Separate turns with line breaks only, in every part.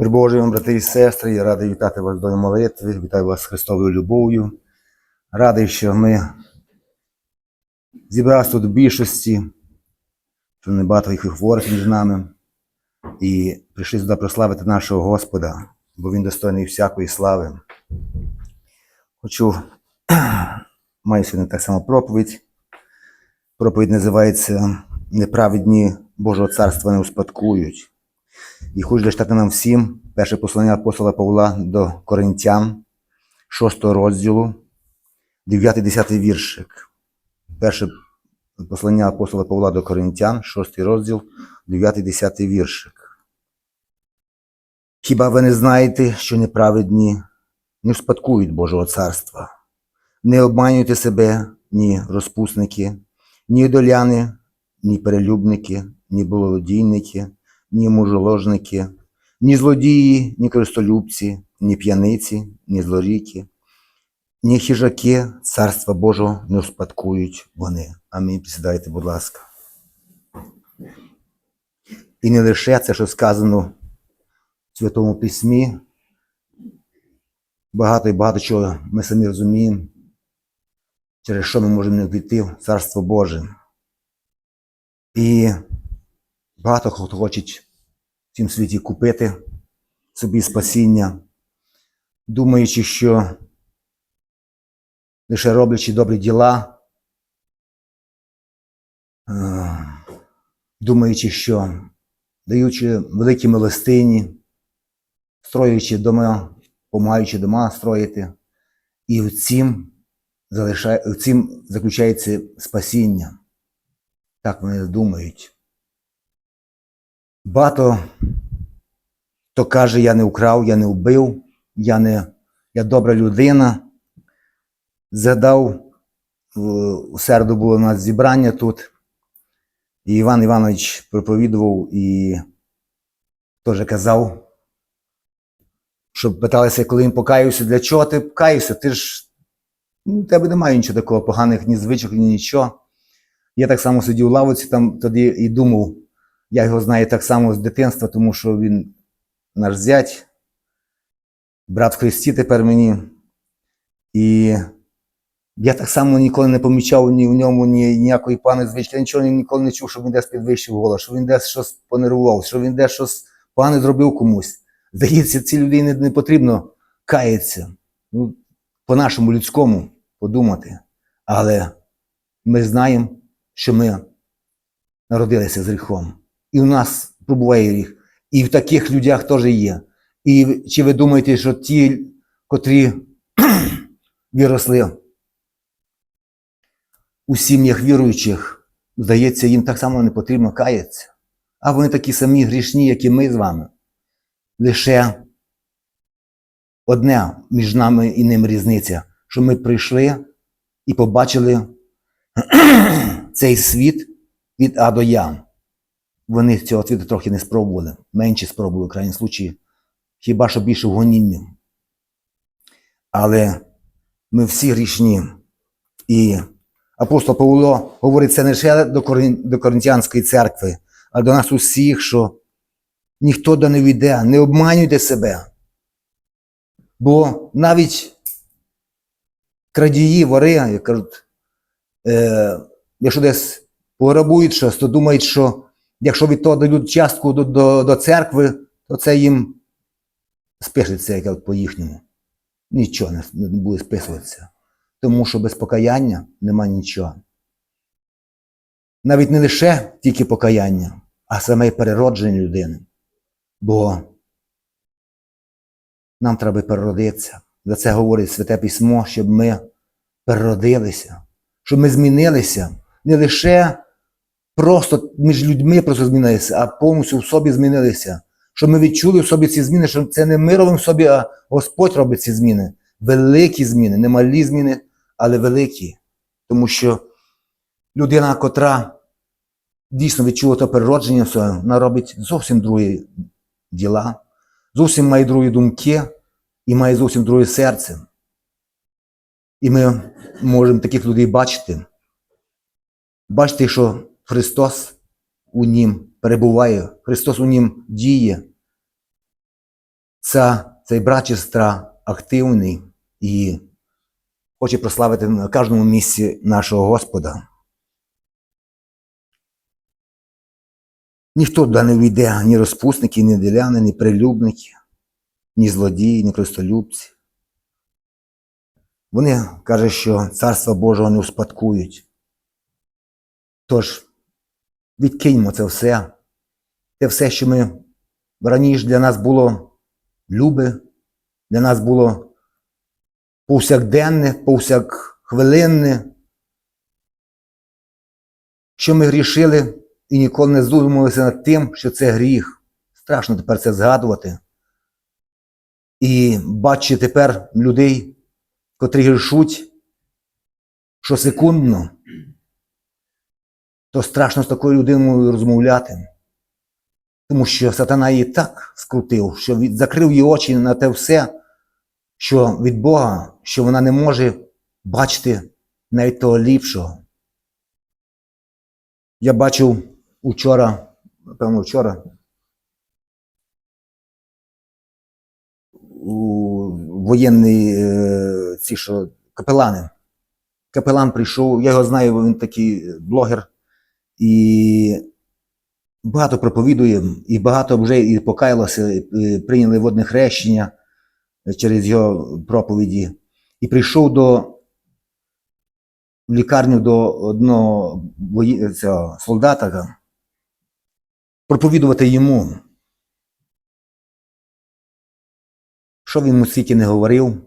Мир Божий брати і сестри, я радий вітати вас до молитви, вітаю вас з Христовою любов'ю. Радий, що ми зібралися тут в більшості, що небагато їх хворих між нами, і прийшли сюди прославити нашого Господа, бо Він достойний всякої слави. Хочу, маю сьогодні так само проповідь. Проповідь називається Неправедні Божого царства не успадкують. І хочу зачитати нам всім перше послання апостола Павла до Коринтян, 6 розділу, 9-10 віршик. Перше послання апостола Павла до Коринтян, 6 розділ, 9-10 віршик. Хіба ви не знаєте, що неправедні не вспадкують Божого царства? Не обманюйте себе, ні розпусники, ні доляни, ні перелюбники, ні болодійники, ні мужоложники, ні злодії, ні користолюбці, ні п'яниці, ні злоріки, ні хижаки царства Божого не успадкують вони. Амінь. Присідайте, будь ласка. І не лише це, що сказано в Святому Письмі, багато і багато чого ми самі розуміємо, через що ми можемо не війти в Царство Боже. І багато хто хоче в цім світі купити собі спасіння, думаючи, що лише роблячи добрі діла, е, думаючи, що даючи великі милостині, строюючи дома, помагаючи дома строїти, і в цім, залишає, в цім заключається спасіння. Так вони думають. Багато хто каже, я не украв, я не вбив, я не я добра людина. Згадав, у середу було у нас зібрання тут, і Іван Іванович проповідував і теж казав, щоб питалися, коли він покаявся, для чого ти покаявся? Ти ж ну, тебе немає нічого такого, поганих ні звичок, ні нічого. Я так само сидів у лавиці там тоді і думав, я його знаю так само з дитинства, тому що він наш зять, брат в Христі тепер мені. І я так само ніколи не помічав ні в ньому ні, ніякої пани звички. Я нічого ніколи не чув, що він десь підвищив голос, що він десь щось понервував, що він десь щось погане зробив комусь. Здається, цій людині не потрібно каятися. Ну, по-нашому людському подумати. Але ми знаємо, що ми народилися з гріхом. І у нас пробуває гріх. І в таких людях теж є. І чи ви думаєте, що ті, котрі виросли у сім'ях віруючих, здається, їм так само не потрібно каятися. А вони такі самі грішні, як і ми з вами. Лише одне між нами і ним різниця, що ми прийшли і побачили цей світ від А до Я. Вони цього світу трохи не спробували, менше спробували в крайньому случаї, хіба що більше в. Але ми всі грішні. І апостол Павло говорить це не лише до Коринтянської церкви, а до нас усіх, що ніхто до не війде, не обманюйте себе. Бо навіть крадії, вори, як кажуть, е, якщо десь пограбують щось, то думають, що якщо від того дають частку до, до, до церкви, то це їм спишеться, як по-їхньому. Нічого не, буде списуватися. Тому що без покаяння нема нічого. Навіть не лише тільки покаяння, а саме й переродження людини. Бо нам треба переродитися. За це говорить Святе Письмо, щоб ми переродилися, щоб ми змінилися не лише просто між людьми просто змінилися, а повністю в собі змінилися. Щоб ми відчули в собі ці зміни, що це не ми робимо в собі, а Господь робить ці зміни. Великі зміни, не малі зміни, але великі. Тому що людина, котра дійсно відчула то переродження своє, вона робить зовсім другі діла, зовсім має другі думки і має зовсім друге серце. І ми можемо таких людей бачити. Бачити, що Христос у нім перебуває, Христос у нім діє. ця, цей брат чи сестра активний і хоче прославити на кожному місці нашого Господа. Ніхто туди не війде, ні розпусники, ні деляни, ні прилюбники, ні злодії, ні крестолюбці. Вони кажуть, що царство Божого не успадкують. Тож відкиньмо це все, те все, що ми раніше для нас було любе, для нас було повсякденне, повсякхвилинне, що ми грішили і ніколи не задумувалися над тим, що це гріх. Страшно тепер це згадувати. І бачити тепер людей, котрі грішуть, що секундно, то страшно з такою людиною розмовляти. Тому що сатана її так скрутив, що від- закрив її очі на те все, що від Бога, що вона не може бачити навіть того ліпшого. Я бачив учора, напевно, вчора, у воєнний е, ці що, капелани. Капелан прийшов, я його знаю, він такий блогер, і багато проповідує, і багато вже і покаялося, і прийняли водне хрещення через його проповіді. І прийшов до в лікарню до одного вої- цього, солдата проповідувати йому. Що він йому стільки не говорив?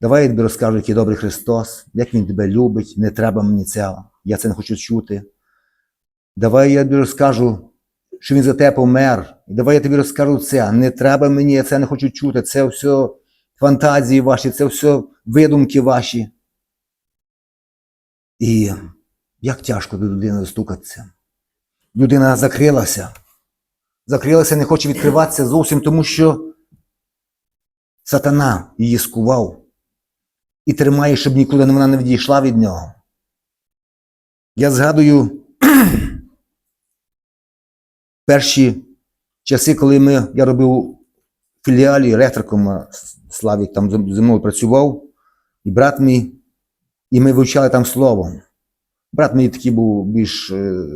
Давай я тобі розкажу, який добрий Христос, як Він тебе любить, не треба мені цього, я це не хочу чути. Давай я тобі розкажу, що Він за тебе помер. Давай я тобі розкажу це. Не треба мені, я це не хочу чути. Це все фантазії ваші, це все видумки ваші. І як тяжко до людини достукатися. Людина закрилася. Закрилася, не хоче відкриватися зовсім тому, що сатана її скував і тримає, щоб нікуди вона не відійшла від нього. Я згадую перші часи, коли ми, я робив філіалі електриком, Славік там зі мною працював, і брат мій, і ми вивчали там слово. Брат мій такий був більш е,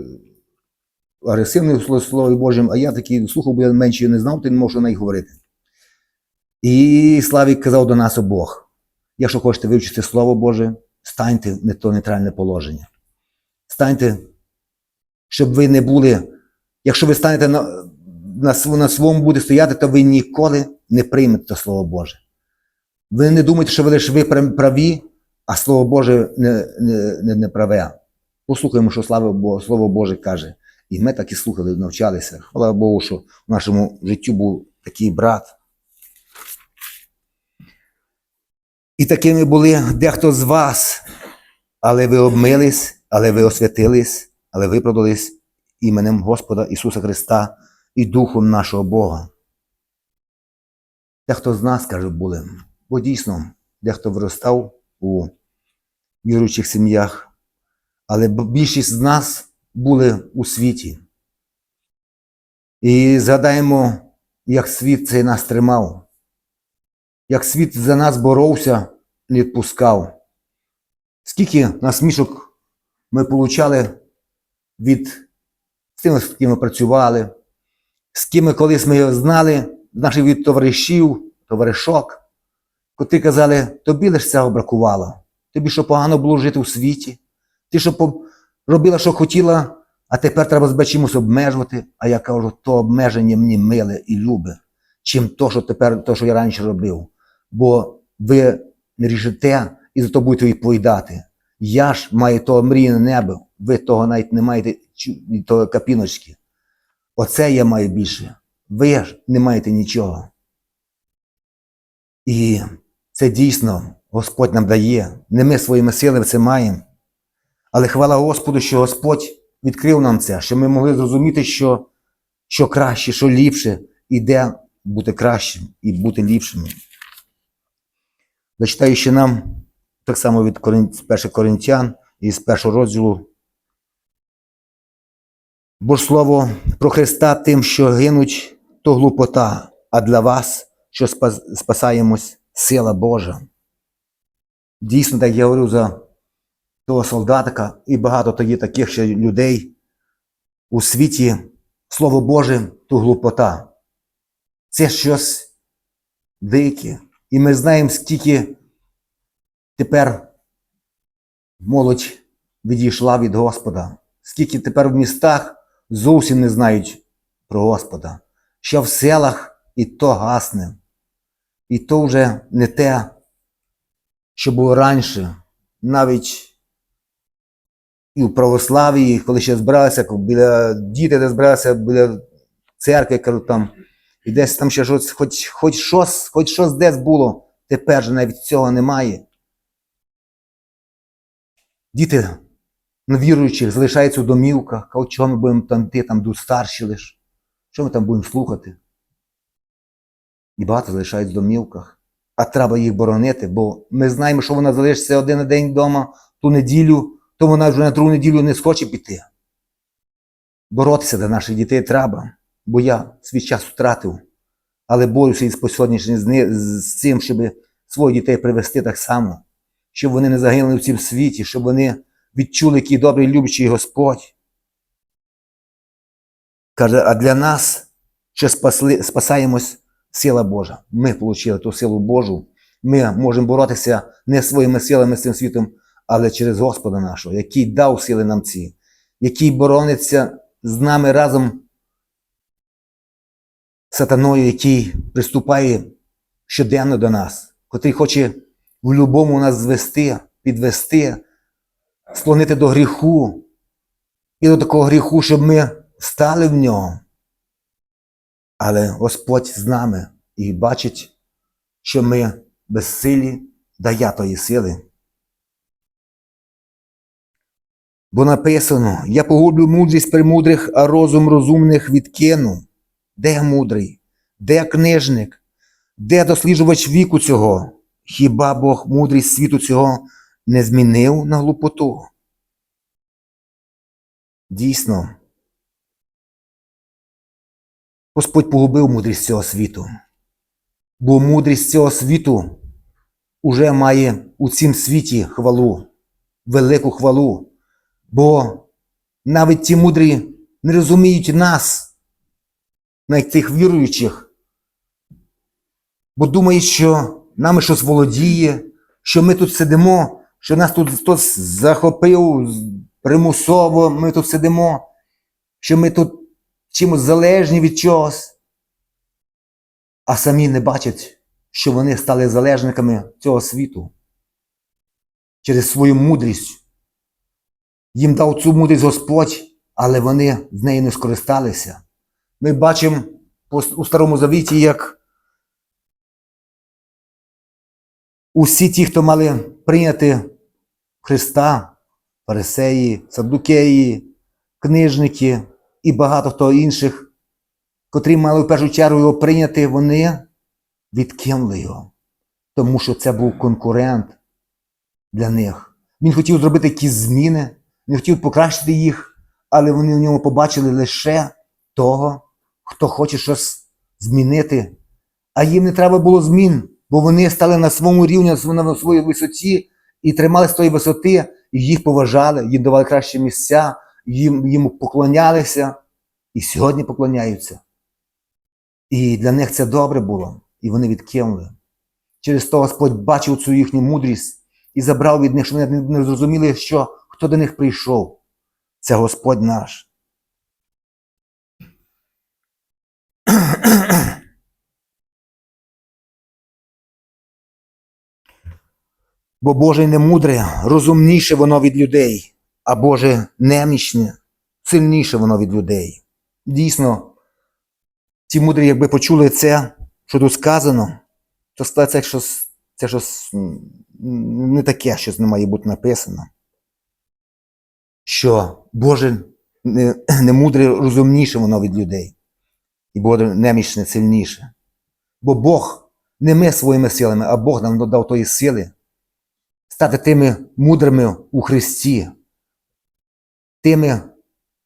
агресивний у Слові- Божому, а я такий слухав, бо я менше не знав, то не можу навіть говорити. І Славік казав до нас обох: якщо хочете вивчити Слово Боже, станьте в то нейтральне положення. Станьте, щоб ви не були, якщо ви станете на, на, на своєму буде стояти, то ви ніколи не приймете то Слово Боже. Ви не думайте, що ви лише ви праві, а Слово Боже не, не, не, не праве. Послухаємо, що слава Слово Боже каже. І ми так і слухали, навчалися. Хвала Богу, що в нашому житті був такий брат. І такими були дехто з вас, але ви обмились, але ви освятились, але виправдались іменем Господа Ісуса Христа і Духом нашого Бога. Дехто з нас, каже, були, бо дійсно, дехто виростав у віруючих сім'ях, але більшість з нас були у світі. І згадаємо, як світ цей нас тримав, як світ за нас боровся, не відпускав. Скільки насмішок ми получали від з тими, з ким ми працювали, з ким ми колись ми знали, наших від товаришів, товаришок, котрі казали, тобі лише цього бракувало. Тобі що погано було жити у світі, ти що робила, що хотіла, а тепер треба себе чимось обмежувати. А я кажу, то обмеження мені миле і любе, чим то, що тепер, то, що я раніше робив. Бо ви не рішите і за то будете відповідати. Я ж маю того мрійне небо, ви того навіть не маєте того капіночки. Оце я маю більше. Ви ж не маєте нічого. І це дійсно Господь нам дає. Не ми своїми силами це маємо. Але хвала Господу, що Господь відкрив нам це, що ми могли зрозуміти, що, що краще, що ліпше, і де бути кращим і бути ліпшим. Зачитаю ще нам так само від Корин- з 1 Коринтян із першого розділу. Бо ж слово про Христа тим, що гинуть, то глупота, а для вас, що спас- спасаємось, сила Божа. Дійсно, так я говорю за того солдатика і багато тоді таких ще людей у світі, Слово Боже, то глупота. Це щось дике. І ми знаємо, скільки тепер молодь відійшла від Господа, скільки тепер в містах зовсім не знають про Господа. Ще в селах і то гасне. І то вже не те, що було раніше, навіть і в православії, коли ще збиралися, біля діти, де збиралися біля церкви, кажуть, там, і десь там ще щось, хоч, хоч щось, хоч щось десь було, тепер же навіть цього немає. Діти невіруючих залишаються у домівках, кажуть, чого ми будемо там йти, там йдуть старші лиш, що ми там будемо слухати? І багато залишають в домівках. А треба їх боронити, бо ми знаємо, що вона залишиться один день вдома ту неділю, то вона вже на другу неділю не схоче піти. Боротися за наших дітей треба, бо я свій час втратив, але борюся із по сьогоднішній з з цим, щоб своїх дітей привести так само, щоб вони не загинули в цім світі, щоб вони відчули, який добрий любчий Господь. Каже, а для нас, що спасли, спасаємось, сила Божа. Ми отримали ту силу Божу. Ми можемо боротися не своїми силами з цим світом, але через Господа нашого, який дав сили нам ці, який борониться з нами разом сатаною, який приступає щоденно до нас, котрий хоче в будь-якому нас звести, підвести, склонити до гріху і до такого гріху, щоб ми стали в нього. Але Господь з нами і бачить, що ми безсилі дає тої сили. Бо написано: Я погублю мудрість премудрих, а розум розумних відкину. Де мудрий? Де книжник? Де досліджувач віку цього? Хіба Бог мудрість світу цього не змінив на глупоту? Дійсно, Господь погубив мудрість цього світу. Бо мудрість цього світу уже має у цім світі хвалу, велику хвалу. Бо навіть ті мудрі не розуміють нас, навіть тих віруючих, бо думають, що нами щось володіє, що ми тут сидимо, що нас тут хтось захопив примусово, ми тут сидимо, що ми тут чимось залежні від чогось, а самі не бачать, що вони стали залежниками цього світу через свою мудрість. Їм дав цю мудрість Господь, але вони з нею не скористалися. Ми бачимо у Старому Завіті, як усі ті, хто мали прийняти Христа, фарисеї, саддукеї, книжники і багато хто інших, котрі мали в першу чергу його прийняти, вони відкинули його, тому що це був конкурент для них. Він хотів зробити якісь зміни, він хотів покращити їх, але вони в ньому побачили лише того, хто хоче щось змінити. А їм не треба було змін, бо вони стали на своєму рівні, на своїй висоті і трималися тої висоти, і їх поважали, їм давали кращі місця, їм, їм поклонялися і сьогодні поклоняються. І для них це добре було, і вони відкинули. Через то Господь бачив цю їхню мудрість і забрав від них, що вони не- зрозуміли, що хто до них прийшов. Це Господь наш. Бо Боже не мудре, розумніше воно від людей, а Боже немічне, сильніше воно від людей. Дійсно, ті мудрі, якби почули це, що тут сказано, то це щось, це щось не таке, щось не має бути написано. Що Боже не, не мудре, розумніше воно від людей, і Боже немічне сильніше. Бо Бог не ми своїми силами, а Бог нам дав тої сили стати тими мудрими у Христі, тими,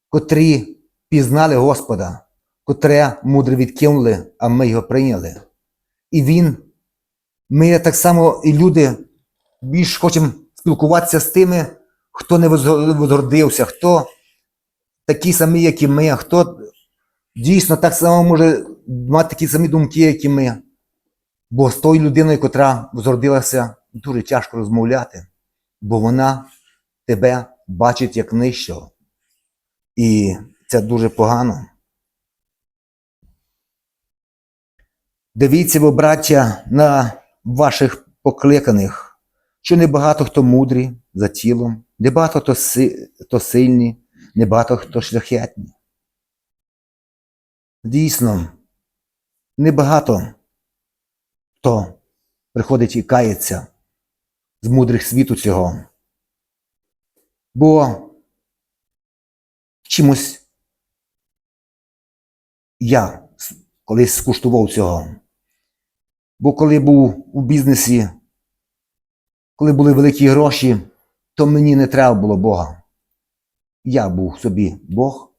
котрі пізнали Господа, котре мудре відкинули, а ми його прийняли. І він, ми так само і люди більш хочемо спілкуватися з тими, хто не возгордився, хто такі самі, як і ми, хто дійсно так само може мати такі самі думки, як і ми. Бо з тою людиною, котра возгордилася, дуже тяжко розмовляти, бо вона тебе бачить як нижчого. І це дуже погано. Дивіться, ви, браття, на ваших покликаних, що небагато хто мудрі за тілом, небагато хто, си, хто сильні, небагато хто шляхетні. Дійсно, небагато хто приходить і кається з мудрих світу цього. Бо чимось я колись скуштував цього. Бо коли був у бізнесі, коли були великі гроші, то мені не треба було Бога. Я був собі Бог,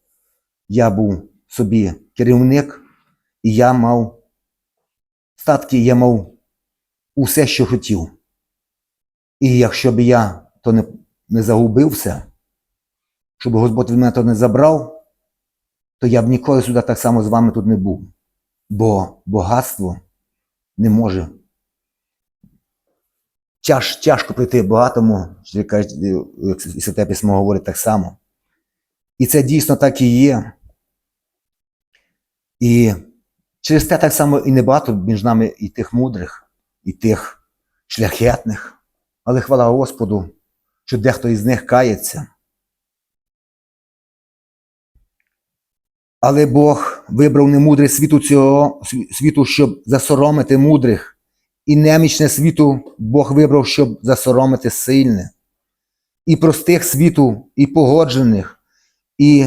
я був собі керівник, і я мав статки, я мав усе, що хотів. І якщо б я то не, не загубив все, щоб Господь мене то не забрав, то я б ніколи сюди так само з вами тут не був. Бо багатство не може. Тяж, тяжко прийти багатому, і Святе Письмо говорить так само. І це дійсно так і є. І через те так само і небагато між нами і тих мудрих, і тих шляхетних. Але хвала Господу, що дехто із них кається. Але Бог вибрав немудрий світу цього світу, щоб засоромити мудрих, і немічне світу Бог вибрав, щоб засоромити сильне, і простих світу, і погоджених, і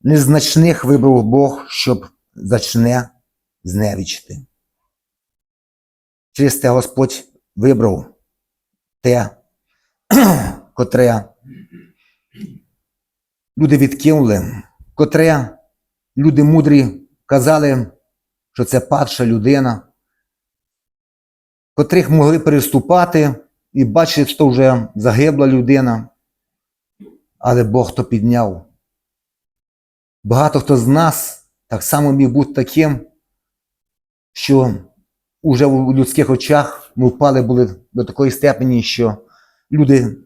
незначних вибрав Бог, щоб зачне зневічити. Через те Господь вибрав те, котре люди відкинули, котре люди мудрі казали, що це падша людина, котрих могли переступати і бачити, що вже загибла людина, але Бог то підняв. Багато хто з нас так само міг бути таким, що уже у людських очах ми впали були до такої степені, що люди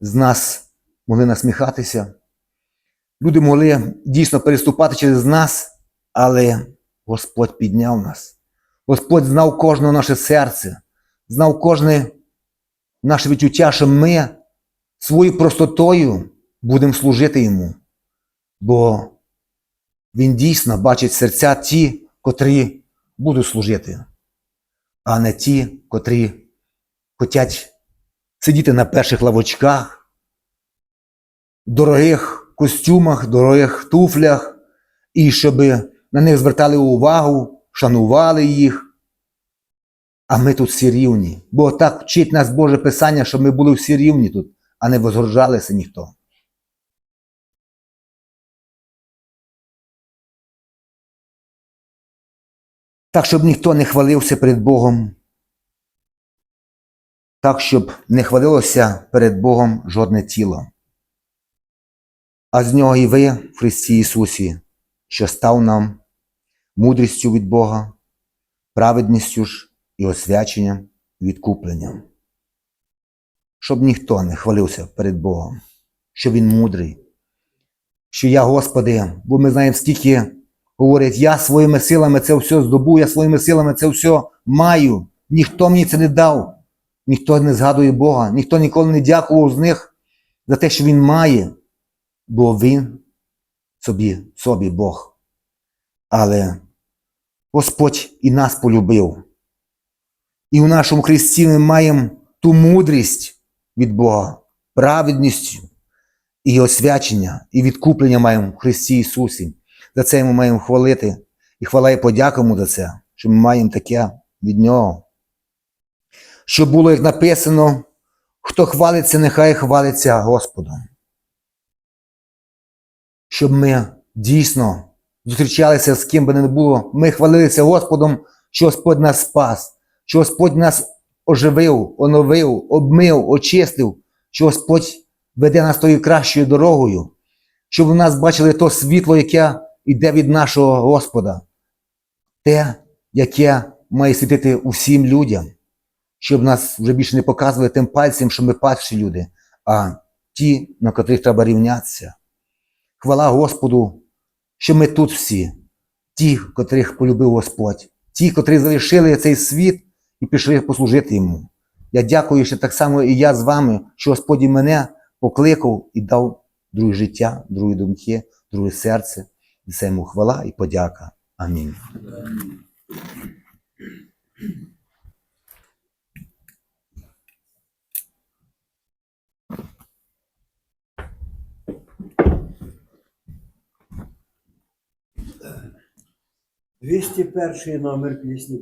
з нас могли насміхатися. Люди могли дійсно переступати через нас, але Господь підняв нас. Господь знав кожне наше серце, знав кожне наше відчуття, що ми своєю простотою будемо служити йому. Бо він дійсно бачить серця ті, котрі будуть служити, а не ті, котрі хочуть сидіти на перших лавочках, дорогих костюмах, дорогих туфлях, і щоб на них звертали увагу, шанували їх. А ми тут всі рівні. Бо так вчить нас Боже Писання, щоб ми були всі рівні тут, а не возгоржалися ніхто. Так, щоб ніхто не хвалився перед Богом. Так, щоб не хвалилося перед Богом жодне тіло. А з нього і ви в Христі Ісусі, що став нам мудрістю від Бога, праведністю ж і освяченням, відкупленням. Щоб ніхто не хвалився перед Богом, що Він мудрий, що я, Господи, бо ми знаємо, скільки говорять, я своїми силами це все здобув, я своїми силами це все маю. Ніхто мені це не дав, ніхто не згадує Бога, ніхто ніколи не дякував з них за те, що Він має, бо Він собі, собі Бог. Але Господь і нас полюбив. І в нашому Христі ми маємо ту мудрість від Бога, праведністю і освячення, і відкуплення маємо в Христі Ісусі. За це ми маємо хвалити. І хвала і подяка йому за це, що ми маємо таке від Нього. Щоб було, як написано, хто хвалиться, нехай хвалиться Господом. Щоб ми дійсно зустрічалися з ким би не було, ми хвалилися Господом, що Господь нас спас, що Господь нас оживив, оновив, обмив, очистив, що Господь веде нас тою кращою дорогою, щоб у нас бачили то світло, яке йде від нашого Господа, те, яке має світити усім людям, щоб нас вже більше не показували тим пальцем, що ми падші люди, а ті, на котрих треба рівнятися. Хвала Господу, що ми тут всі, ті, котрих полюбив Господь, ті, котрі залишили цей світ і пішли послужити йому. Я дякую, що так само і я з вами, що Господь мене покликав і дав друге життя, другі думки, друге серце. Це йому хвала і подяка. Амінь.
Двісті перший номер пісні